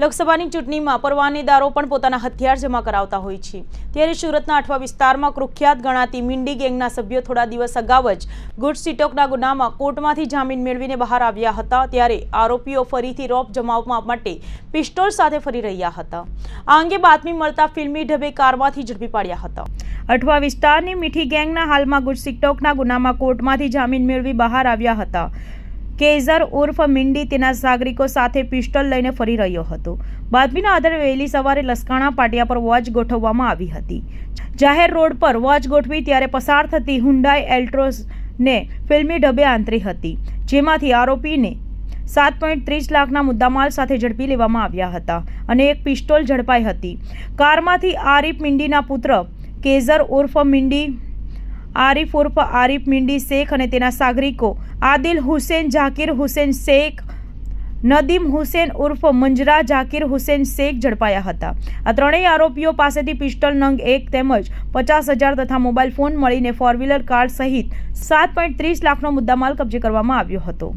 લોકસભાની ચૂંટણીમાં પરવાનેદારો પણ પોતાના હથિયાર જમા કરાવતા હોય છે. ત્યારે સુરતના અઠવા વિસ્તારમાં કુખ્યાત ગણાતી મિંડી ગેંગના સભ્યો થોડા દિવસ અગાઉ જ ગુડ સિટોકના ગુનામાં કોર્ટમાંથી જામીન મેળવીને બહાર આવ્યા હતા. ત્યારે આરોપીઓ ફરીથી રોપ જમાવવા માટે પિસ્તોલ સાથે ફરી રહ્યા હતા. આ અંગે બાતમી મળતા ફિલ્મી ઢબે કારમાંથી ઝડપી પાડ્યા હતા. અઠવા વિસ્તારની મીઠી ગેંગના હાલમાં ગુડ સિટોકના ગુનામાં કોર્ટમાંથી જામીન મેળવી બહાર આવ્યા હતા. કેઝર ઉર્ફ મિંડી તેના સાગરિકો સાથે પિસ્ટલ લઈને ફરી રહ્યો હતો. બાતમીના આધારે વહેલી સવારે લસકાણા પાટિયા પર વોચ ગોઠવવામાં આવી હતી. જાહેર રોડ પર વોચ ગોઠવી ત્યારે પસાર થતી હુન્ડાઈ એલ્ટ્રોસને ફિલ્મી ડબે આંતરી હતી, જેમાંથી આરોપીને સાત પોઈન્ટ ત્રીસ લાખના મુદ્દામાલ સાથે ઝડપી લેવામાં આવ્યા હતા અને એક પિસ્ટોલ ઝડપાઈ હતી. કારમાંથી આરીફ મિંડીના પુત્ર કેઝર ઉર્ફ મિંડી આરિફ ઉર્ફ આરિફ મિંડી શેખ અને તેના સાગરિકો, આદિલ હુસેન ઝાકિર હુસેન શેખ, નદીમ હુસેન ઉર્ફ મંજરા ઝાકિર હુસેન શેખ ઝડપાયા હતા. આ ત્રણેય આરોપીઓ પાસેથી પિસ્ટલ નંગ એક તેમજ પચાસ હજાર તથા મોબાઈલ ફોન મળીને ફોર વ્હીલર કાર સહિત સાત પોઈન્ટ ત્રીસ લાખનો મુદ્દામાલ કબજે કરવામાં આવ્યો હતો.